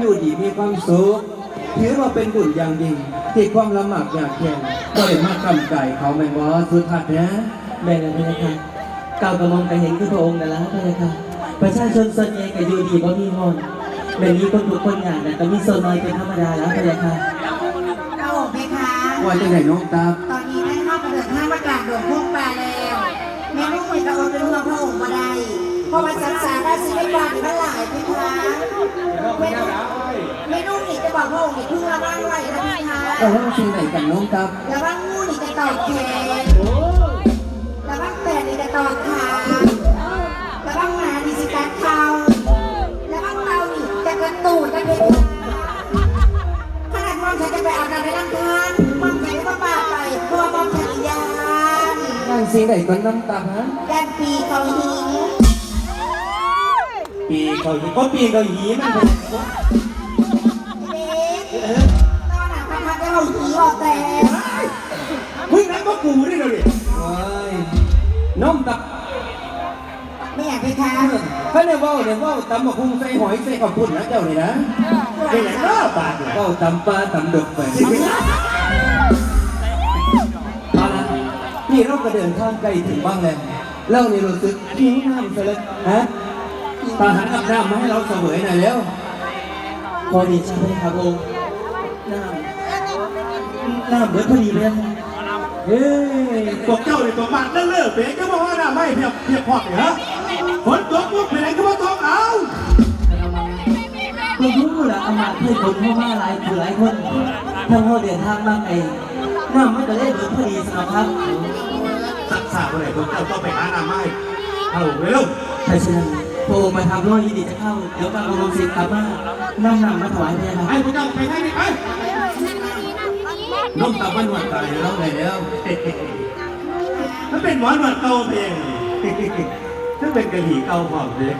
อยู่ดีมีความสุขถือว่าเป็นบุญอย่างยิ่งที่ความลำบากยากเย็นก็เลยมากำไก่เขาไม่บอสุดทัดนะแม่นพระยาค่ะก้าวกระหม่อมก็เห็นคือพระองค์นั่นแหละพระยาค่ะประชาชนส่วนใหญ่ก็อยู่ดีบ่มีหอนแม่นี้คนทุกคนงานน่ะก็มีโซนน้อยเป็นธรรมดาแล้วพระยาค่ะพระองค์ไหมคะว่าจะไหนน้องตาตอนนี้ได้เข้ากระเดินทางมากลางดงพวกปลาแล้วแม่ลูกเหมือนกับเอาเป็นห่วงพระองค์มาได้เพราะว่าสัง สารราชวิบาลมันหลายพี่คะแม่ลูกแม่ลูกนี่จะบอกพระองค์นี่เพิ่งระวังไว้นะพี่คะเราต้องสิ่งไหนกันน้องตาระวังงูหนีจะตอกแขนระวังแปดนี่จะตอกขาระวังหมานี่สิกัดเท้าระวังเตาหนีจะกระตูดจะเป็นขนาดมอมฉันจะไปอาบน้ำในร่างทานมอมฉันก็มาไปเพราะมอมฉันอียานนั่งสิ่งไหนกันน้องตาฮะแดนปีเขาหิง ปีเขาหีก็ปีเขาหีมันเป็นเด็กตอนหนั้นพันธุ์เขาหีออกแต่มึงนั่นก็กูนี่เลยว้ายน้องตาไม่อยากไปทานถ้าเนี่ยว่าเนี่ยว่าตำมะพุงใส่หอยใส่ข้าวปุ้นนะเจ้านี่นะเป็นไรก็บาดก็ตำปลาตำดึกไปนี่เราก็เดินทางไกลถึงบ้างแล้วเล่านี่รู้สึกหิวน้ำซะเลยฮะ ตาหันกับน้ำมาให้เราเสวยหน่อยแล้วพอดีใช่ไหมครับองค์น้ำน้ำเบิดพอดีเลยนะเฮ้ยพวกเจ้าในตัวบ้านนั่นเลิกเป๊ก็บอกว่าน่าไม่เพียบเพียบพอดเหรอฝนตกปุ๊บไปไหนก็มาตกเอาคุณรู้เหรออามาตย์ให้คนเข้ามาหลายคือหลายคนทั้งเขาเดินทางมาไกลน้ำมันก็เลยเบิดพอดีสำหรับครับสักษาคนไหนพวกเจ้าต้องไปหาหน้าไม้เอาเร็วถ้าเช่น โทรมาทำร้อยยินดีจะเข้า เดี๋ยวการกระทรวงศิลป์กลับมานั่งนำมาถวายแม่ครับไอ้พวกเจ้าไปให้ดิไปน้องตาบ้านหวัดตายแล้วไงแล้วมันเป็นหมอนหวดเก่าเพลงถ้าเป็นกะหรี่เก่าพร้อมเลย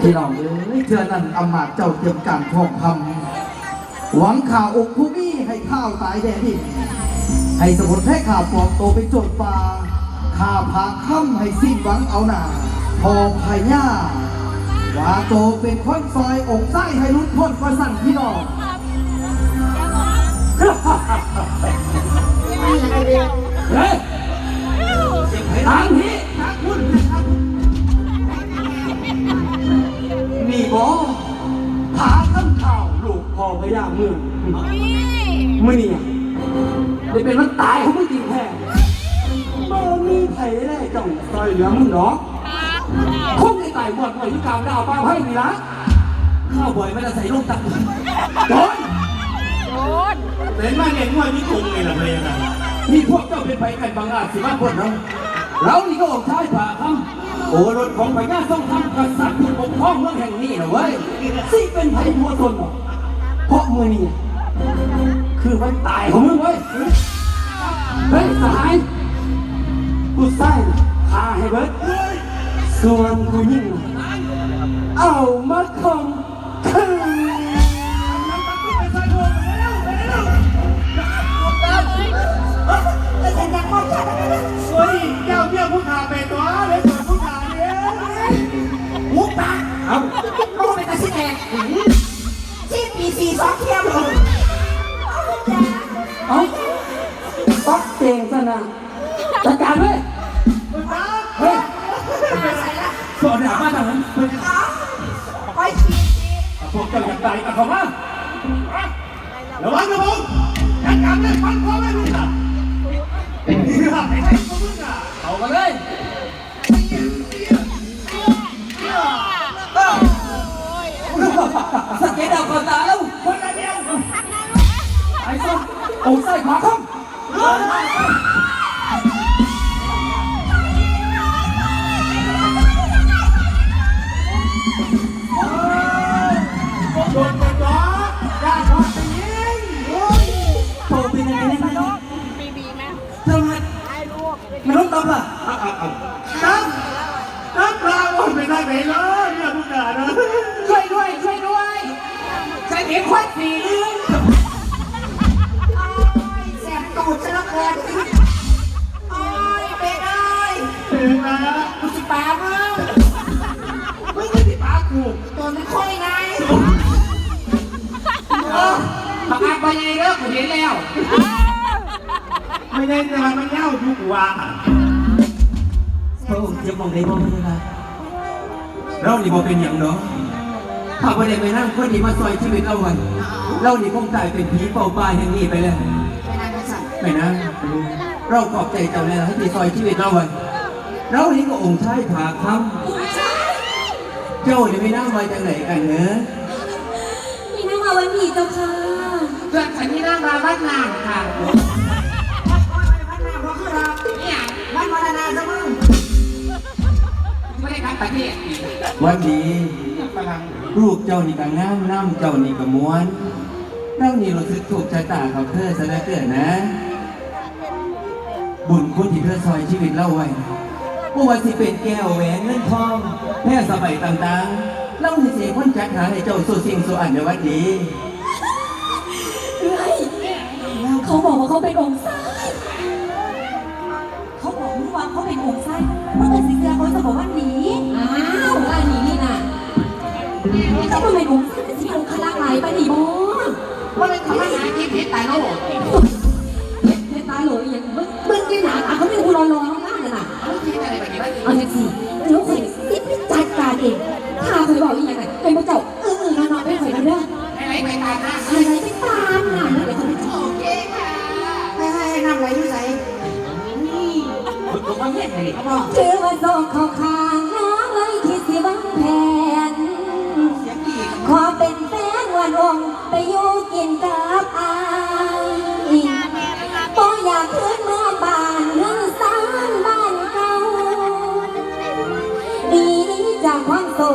พี่น้องเอ้ยเชื่อนั่นอำมาตย์เจ้าเตรียมการทองคำหวังข่าวอกผู้มีให้ข้าวตายแดดดินให้สมุนให้ข่าวปลอมโตวเป็นโจรป่าข่าพาค่ำให้สิ้นหวังเอาหนาพอพายา ว่าโตเป็นคนซอยอกไส้ให้ลุ้นพ้นประสั่นพี่น้องเฮ้ยทางนี้นี่บอหาข้ามข่าวลูกพอพยาเมืองมื่อนี่ได้เป็นมันตายของมึงจริงแท้บ่มีไผได้จ้องซอยเหลือมึงดอก คงได้ตายหมดหน่อยที่กาวดาวป้าไพ่นี่ละข้าวบ่อยไม่ได้ใส่ลูกตักโดนเป็นมาเลี้ยงวัวที่กรุงนี่แหละเพลงอะนี่พวกเจ้าเป็นไปกันบางอาจสิมาพ้นเราเรานี่ก็ออกชายผ่าคำโอรสของพญาต้องทำกษัตริย์ผู้ปกครองเมืองแห่งนี้นะเว้ยสิเป็นไผ่หัวทนบ่เพราะมือนี่คือวันตายของมึงเว้ยเฮ้ยสหายกูไส้ฆ่าให้เบิด ส่วนกูยิ่งเอา สอนหามาทางนั้นไปชีพวกเจ้าอยากตายกับเขามาระวังนะผมจัดการเลยฟันคอไม่มีนะไอ้ไอ้พวกมึงอะเอากันเลยสเก็ตดาวก่อนตาแล้วคนละเดียวไอ้ส้มโอ้ไส้ขวาคม ต้องตบล่ะตั้งตั้งปลาบนไปได้ไหนเลยเนี่ยผู้ขานะช่วยด้วยช่วยด้วยใส่เห็นควันสีเรื่องแสบตูดฉันละเกินโอ้ยเป็ดเอ้ยถึงนะกูสิปามึงมึงไม่ที่ปากูตัวมันค่อยไงไปไงเลิกผมเห็นแล้ว ไม่ได้แต่มันเล่าทุกว่า พระองค์เจ็บมองได้บ่พระยาค่ะเรานี่บ่เป็นอย่างเนาะถ้าบ่ได้ไปนั่งคนที่มาซอยชีวิตเราไว้เรานี่คงกลายเป็นผีเป่าปลายแห่งนี้ไปแล้วไม่นานไม่สั่นไม่นะเราขอบใจเจ้าแล้วที่ซอยชีวิตเราไว้เรานี่ก็องค์ชายผาคำเจ้านี่ไม่นั่งไว้จังไหนกันเนอะมีนั่งมาวันนี้เจ้าค่ะเพื่อนฉันที่นั่งมาบ้านนางค่ะ วันดีฝรั่งลูกเจ้านี่ก็งามน้ำเจ้านี่ก็ม้วนเรานี่รู้สึกถูกชะตากับเธอซะเหลือเกินนะ บุญคุณที่เธอซอยชีวิตเราไว้บ่ว่าสิเป็นแก้วแหวนเงินทองแม่สบายต่างๆเราสิเสียคนจัดหาให้เจ้าสู่สิ่งสู่อันในวันดีเฮ้ยเขาบอกว่าเขาเป็นองค์ไส้เขาบอกว่าเขาเป็นองค์ไส้เมื่อกิดสิเสือเขาจะบอกว่า เป็นองค์ไส้แต่ที่องค์คณะหลายปะหนีบ่ว่าเป็นคำว่าหาที่เพชรตายโลกเพชรตาโหลยอย่างมึงมึงกินหนาตาเขาเป็นกูรอรอเขาหน้าน่ะไม่คิดอะไรแบบนี้เอาจังสิเดี๋ย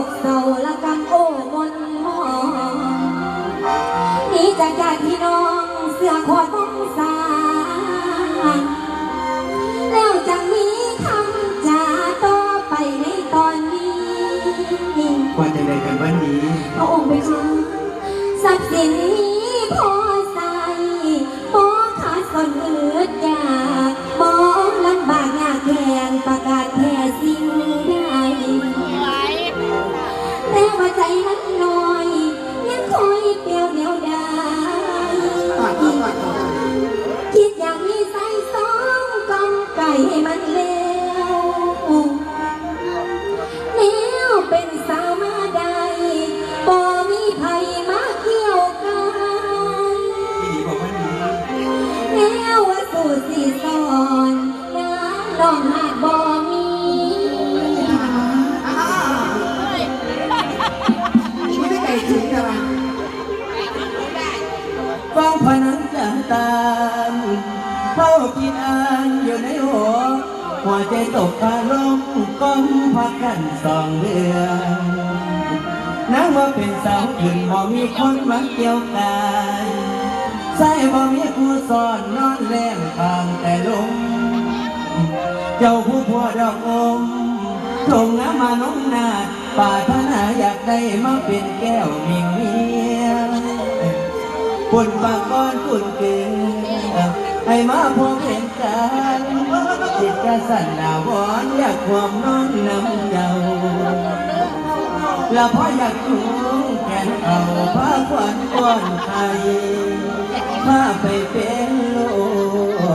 กเศร้าและกำโอ้มนหมองนี่จากญาติพี่น้องเสื้อคอต้องสารแล้วจากนี้คำจาต่อไปในตอนนี้กว่าจะได้กันวันนี้พระองค์ไปค่ะทรัพย์สินนี้ นนังว่าเป็นสาวขึ้นบ่มีคนมาเกี่ยวกันใส่บ่มีผู้สอนนอนแรงทางแต่ลมเจ้าผู้พ่อดอกอมทงน้ำมาน้องนาป่าธนาอยากได้มาเป็นแก้วมิงเมียปุ่นบางก้อนปุ่นเกลือให้มาพบเห็นกัน จิตกระสันดาวอนอยากความนอนน้ำเจ้าและพ่ออยากจูงแขนเอาผ้าขวัญก้อนไทยพาไปเป็นลู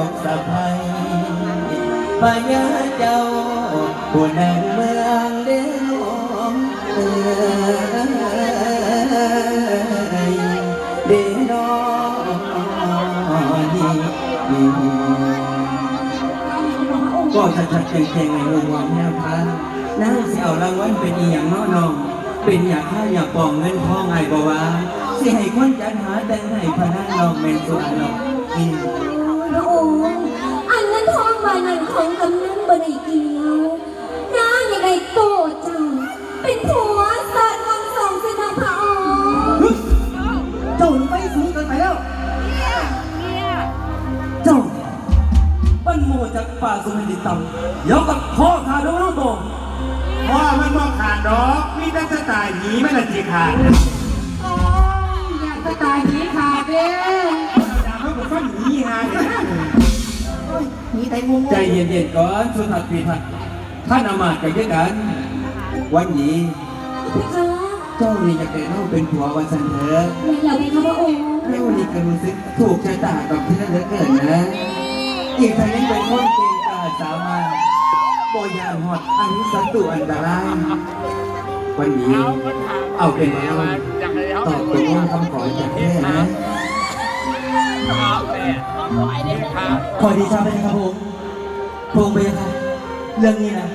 กสะใภ้ปัญญาเจ้าผู้นำเมืองเด้อเอยเด้อนอนี่ ก็ชัดๆเก่งๆในโรงวันแนวพานั่งสิเอารางวัลเป็นอีหยังน้อน้อง เป็นอยากค่าอยากปองเงินพ่อไงบ่ว่าสิให้คนจัดหาแต่งให้พนักลองเป็นส่วนหรอกอืมพระองค์อันนั้นทองบานันของกำนันบ่ได้เกี่ยวน้าอย่างไรโตเจ้าเป็นผัวสัตว์วังสองสินะพระองค์เจ้าไม่สูงเกินไป ป่าสุพรรณดินต่ำยกกับพ่อขาดงน้องโตเพราะมันมองขาดดอกมีแต่สไตล์หนีไม่ละจีขาดอยากจะตายหีขาดเด้ดาวเขาบอกว่าหนีหาเนี่ยมีแต่งูงูใจเย็นๆก่อนสุนัขพีทักท่านอามาตย์กันด้วยกัน วันนี้เพคะเจ้านี่จะเป็นเล่าเป็นผัววันสันเถอะไม่เหล่าเพคะพระองค์เรานี่ก็รู้สึกถูกชะตากับเพื่อนเหลือเกินนะอีกทั้งยังเป็นคนเก่ ยานหอดอันศัตรูอันตราย วันนี้ เอาเป็นว่าเราตอบตกลงคำขอจากแม่นะขอดีชาไปเลยครับผมพระองค์ไปเลยครับเรื่องนี้นะ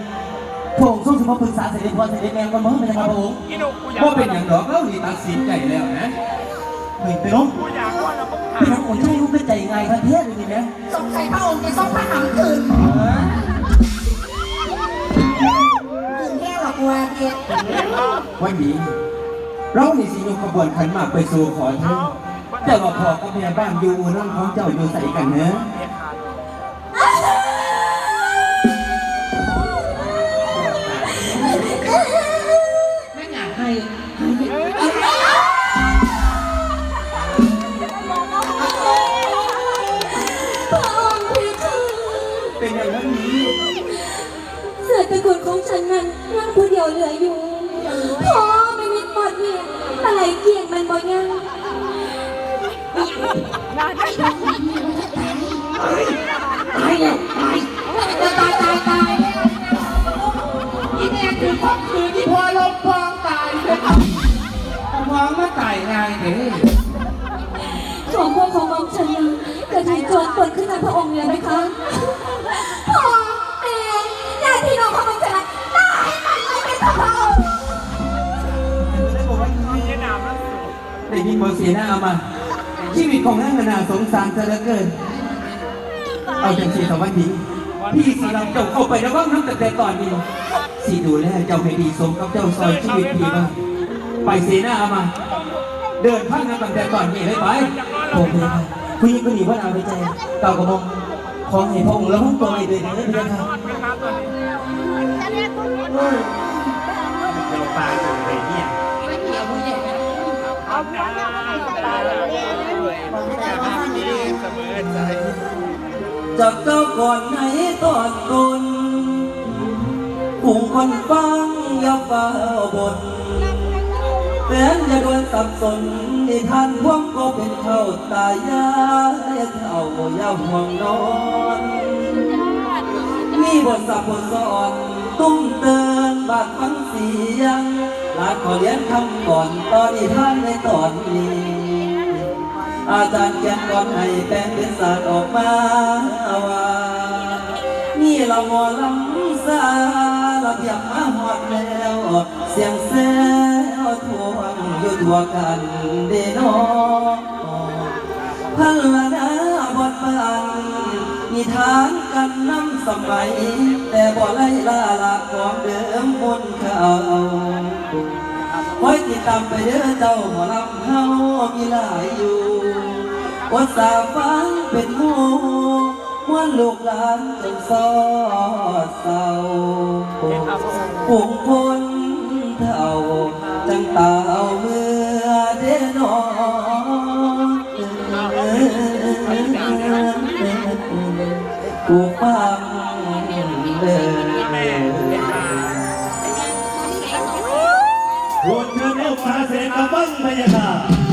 พระองค์ทรงสมปรึกษาเสด็จพ่อเสด็จแม่ก่อนมั้งไปเลยครับพระองค์ว่าเป็นอย่างดอกเล่านี่ตัดสินใจแล้วนะเฮ้ยไปน้องไปน้องโอ้ยใช่ลูกเป็นใจง่ายประเทศเลยนี่แม่สงสัยพระองค์จะส่งพระหำคืน นแค่หรอกว่าเด็กวันนี้ เรานี่สิยกขบวนขันหมากไปสู่ขอเธอแต่ว่าพ่อกับแม่บ้านอยู่ร่างของเจ้าอยู่ใส่กันเนอะไม่อยากให้พระองค์พี่คือเป็นอย่างนั้นนี้เสือตระกูลของฉันนั้นยัง ผู้เดียวเหลืออยู่พ่อไม่มีหมดเนี่ยอะไรเกี่ยงมันบ่ยังตายแล้วตายตายตายตายอีแม่คือพ่อคือที่พ่อลบพองตายเลยพองมาตายง่ายเด้ของพวกของมองฉันยังเกิดเหตุโจรปล้นขึ้นในพระองค์เลยไหมคะ เสียหน้าเอามา ชีวิตของนางนาสงสารเธอเหลือเกิน เอาจังสีสวัสดีพี่สีเราเจ้าเข้าไประวังน้ำแต่แต่ตอนนี้สีดูแลเจ้าให้ดีสมกับเจ้าซอยชีวิตพี่บ้างไปเสียหน้าเอามา เดินพักน้ำตั้งแต่ตอนนี้เลยไปพระองค์ไปเลยครับผู้หนี้ว่าเอาไปใจเต่ากระมองขอให้พระองค์ระวังตัวให้ด้วยนะพี่ครับปลาอยู่ในเนี่ย จากเจ้าก่อนไหนตอนตนผู้คนฟังอย่าเฝ้าบนแฟนอย่าด่วนสับสนนิทานพวกก็เป็นเท่าตายายเท่าอย่าห่วงนอนมีบทสับบทสอนตุ้มเตือนบาดฟังเสียง หลานขอเรียนคำก่อนตอนนิทานในตอนนี้ อาจารย์เขียนก่อนให้แปลงเป็นศาสตร์ออกมาว่านี่เราหมอลำซาเราอยากมาหอดแล้ว เสียงแซวทวงอยู่ทั่วกันเดนอพันล ทานกันน้ำสมัย แต่บ่ไล่ล่าละของเดิมมนต์เขาคอยติดตามไปเด้อเจ้าหมอลำเฮามีหลายอยู่อดสาฟังเป็นหมู่มวนลูกหลานจนซอดเศร้าปุงคนเท่าจังตาเอาเมื่อเดนอ กูฟังเลยโหดเธออกมาเสกกระบังพยาค่ะ